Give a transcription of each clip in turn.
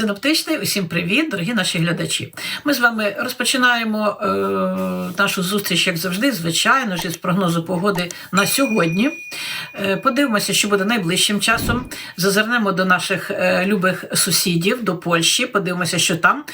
Синоптичний, усім привіт, дорогі наші глядачі. Ми з вами розпочинаємо е, нашу зустріч, як завжди, звичайно ж, із прогнозу погоди на сьогодні. Е, подивимося, що буде найближчим часом. Зазирнемо до наших е, любих сусідів, до Польщі, подивимося, що там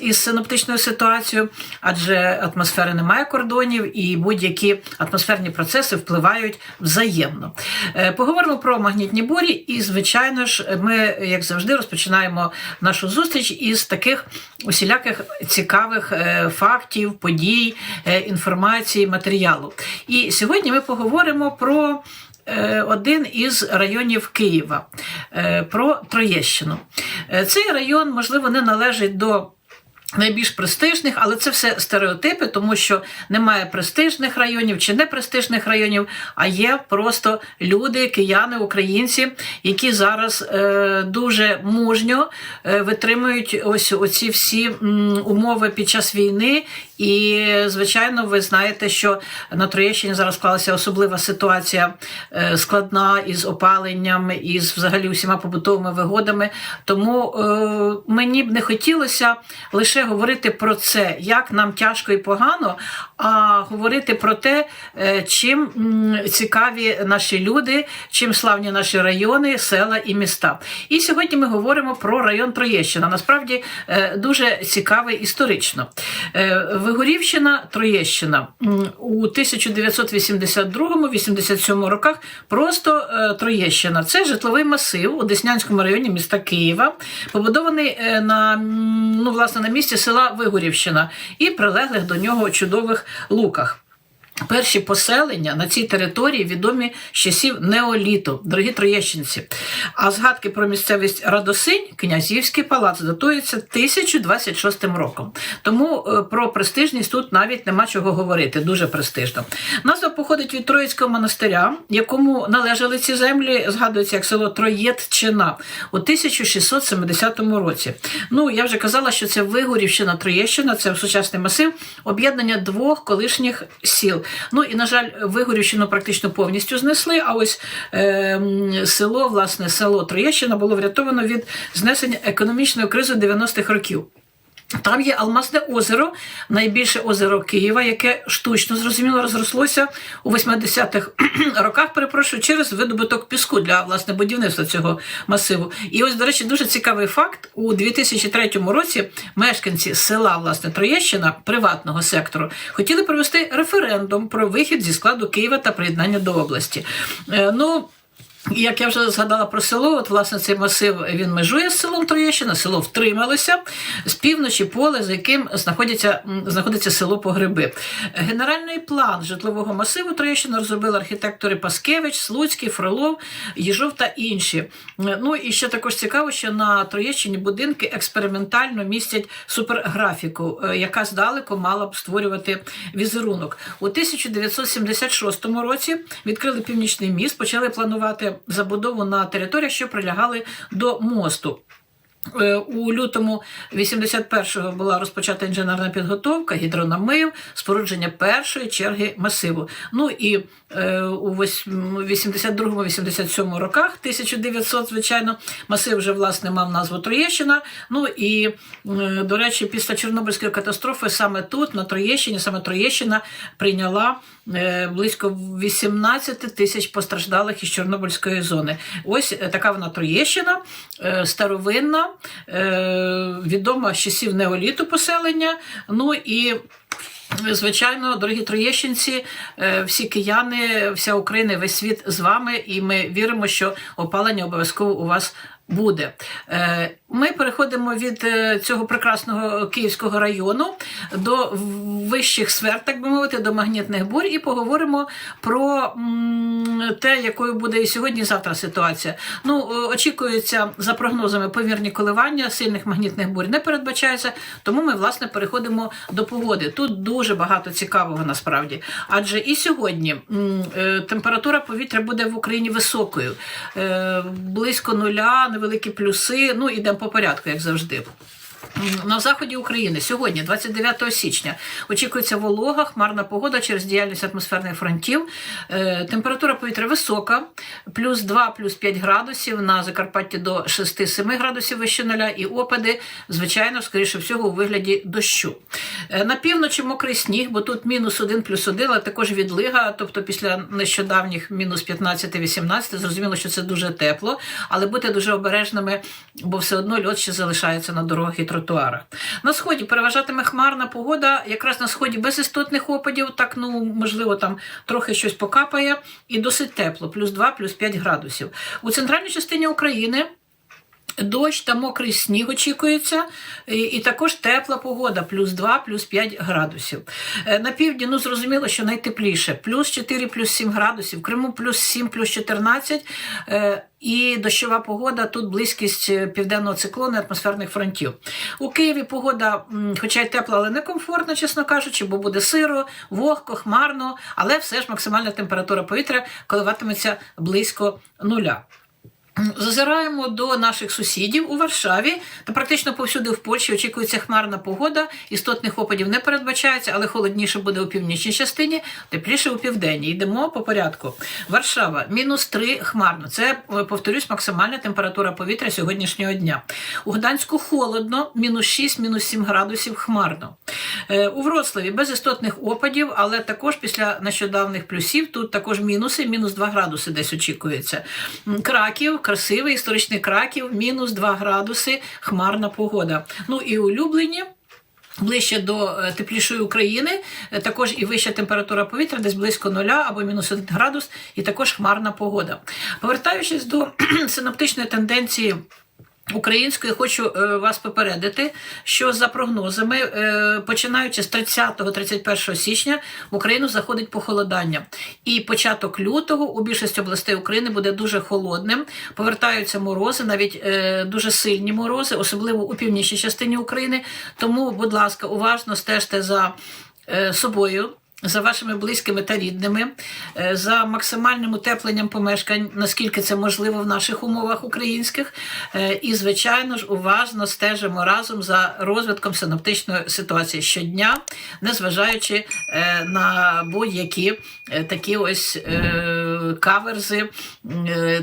із синоптичною ситуацією, адже атмосфери немає кордонів і будь-які атмосферні процеси впливають взаємно. Е, поговоримо про магнітні бурі, і, звичайно ж, ми, як завжди, розпочинаємо нашу зустріч із таких усіляких цікавих фактів, подій, інформації, матеріалу. І сьогодні ми поговоримо про. Е, Один із районів Києва е, про Троєщину. Е, Цей район, можливо, не належить до найбільш престижних, але це все стереотипи, тому що немає престижних районів чи непрестижних районів, а є просто люди, кияни, українці, які зараз е, дуже мужньо витримують ось оці всі умови під час війни. І, звичайно, ви знаєте, що на Троєщині зараз склалася особлива ситуація е, складна із опаленням, із взагалі усіма побутовими вигодами. Тому е, мені б не хотілося лише говорити про це, як нам тяжко і погано, а говорити про те, е, чим цікаві наші люди, чим славні наші райони, села і міста. І сьогодні ми говоримо про район Троєщина. Насправді е, дуже цікавий історично. Е, Вигорівщина, Троєщина у 1982-87 роках просто е, Троєщина. Це житловий масив у Деснянському районі міста Києва, побудований е, на, ну, власне, на місці села Вигорівщина і прилеглих до нього чудових луках. Перші поселення на цій території відомі з часів неоліту, дорогі троєщинці. А згадки про місцевість Радосинь, князівський палац, датується 1026 роком. Тому е, про престижність тут навіть нема чого говорити. Дуже престижно. Назва походить від Троїцького монастиря, якому належали ці землі, згадується як село Троєтчина у 1670 році. Ну я вже казала, що це Вигорівщина, Троєщина, це сучасний масив об'єднання двох колишніх сіл. Ну і на жаль, Вигорівщину практично повністю знесли. А ось е, село, власне, село Троєщина було врятовано від знесення економічної кризи 90-х років. Там є Алмазне озеро, найбільше озеро Києва, яке штучно зрозуміло розрослося у 80-х роках, перепрошую, через видобуток піску для власне будівництва цього масиву. І ось, до речі, дуже цікавий факт: у 2003 році мешканці села власне Троєщина приватного сектору хотіли провести референдум про вихід зі складу Києва та приєднання до області. Е, ну, Як я вже згадала про село, от власне цей масив він межує з селом Троєщина, село втрималося з півночі поле, за яким знаходиться, знаходиться село Погреби. Генеральний план житлового масиву Троєщина розробили архітектори Паскевич, Слуцький, Фролов, Єжов та інші. Ну і ще також цікаво, що на Троєщині будинки експериментально містять суперграфіку, е, яка здалеку мала б створювати візерунок. У 1976 році відкрили північний міст, почали планувати забудову на територіях, що прилягали до мосту. Е, У лютому 81-го була розпочата інженерна підготовка, гідронамив, спорудження першої черги масиву. Ну і е, у вось- м, 82-87 роках, 1900, звичайно, масив вже власне мав назву Троєщина. Ну і, е, до речі, після Чорнобильської катастрофи саме тут, на Троєщині, саме Троєщина прийняла е, близько 18 тисяч постраждалих із Чорнобильської зони. Ось е, така вона Троєщина, е, старовинна, відома з часів неоліту поселення. Ну і Звичайно, дорогі троєщинці, е, всі кияни, вся Україна, весь світ з вами, і ми віримо, що опалення обов'язково у вас буде. Ми переходимо від е, цього прекрасного київського району до вищих сфер, так би мовити, до магнітних бурь, і поговоримо про те, якою буде і сьогодні, і завтра ситуація. Ну, е, очікується за прогнозами повірні коливання, сильних магнітних бурь не передбачається, тому ми власне переходимо до погоди. Тут дуже багато цікавого насправді. Адже і сьогодні е, температура повітря буде в Україні високою, близько нуля, невеликі плюси. Ну ідемо по порядку, як завжди. На заході України сьогодні, 29 січня, очікується волога, хмарна погода через діяльність атмосферних фронтів. Е, Температура повітря висока, плюс 2, плюс 5 градусів, на Закарпатті до 6-7 градусів вище нуля, і опади, звичайно, скоріше всього, у вигляді дощу. Е, На півночі мокрий сніг, бо тут мінус 1 плюс 1, але також відлига, тобто після нещодавніх мінус 15-18, зрозуміло, що це дуже тепло, але будьте дуже обережними, бо все одно льот ще залишається на дорогах і тротуарах. На сході переважатиме хмарна погода, якраз на сході без істотних опадів, так ну можливо там трохи щось покапає, і досить тепло, плюс 2, плюс 5 градусів. У центральній частині України. Дощ та мокрий сніг очікується, і, і також тепла погода, плюс 2, плюс 5 градусів. Е, На півдні, ну зрозуміло, що найтепліше, плюс 4, плюс 7 градусів, в Криму плюс 7, плюс 14, е, і дощова погода, тут близькість е, південного циклону атмосферних фронтів. У Києві погода, хоча й тепла, але не комфортна, чесно кажучи, бо буде сиро, вогко, хмарно, але все ж максимальна температура повітря коливатиметься близько нуля. Зазираємо до наших сусідів у Варшаві та практично повсюди в Польщі очікується хмарна погода. Істотних опадів не передбачається, але холодніше буде у північній частині, тепліше у південній. Йдемо по порядку. Варшава мінус 3 хмарно. Це е, повторюсь, максимальна температура повітря сьогоднішнього дня. У Гданську холодно, мінус 6, мінус 7 градусів хмарно. Е, У Вроцлаві без істотних опадів, але також після нещодавних плюсів тут також мінуси, мінус 2 градуси десь очікується. Краків, красивий історичний Краків, мінус 2 градуси, хмарна погода. Ну і улюблені. Ближче до е, теплішої України, е, також і вища температура повітря, десь близько нуля або мінус 1 градус, і також хмарна погода. Повертаючись до синоптичної тенденції. Українською хочу е, вас попередити, що за прогнозами, е, починаючи з 30-31 січня, в Україну заходить похолодання. І початок лютого у більшості областей України буде дуже холодним. Повертаються морози, навіть е, дуже сильні морози, особливо у північній частині України. Тому, будь ласка, уважно стежте за собою за вашими близькими та рідними, е, за максимальним утепленням помешкань, наскільки це можливо в наших умовах українських. Е, І, звичайно ж, уважно стежимо разом за розвитком синоптичної ситуації щодня, незважаючи е, на будь-які такі ось каверзи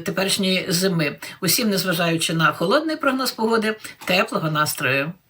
теперішньої зими. Усім, незважаючи на холодний прогноз погоди, теплого настрою.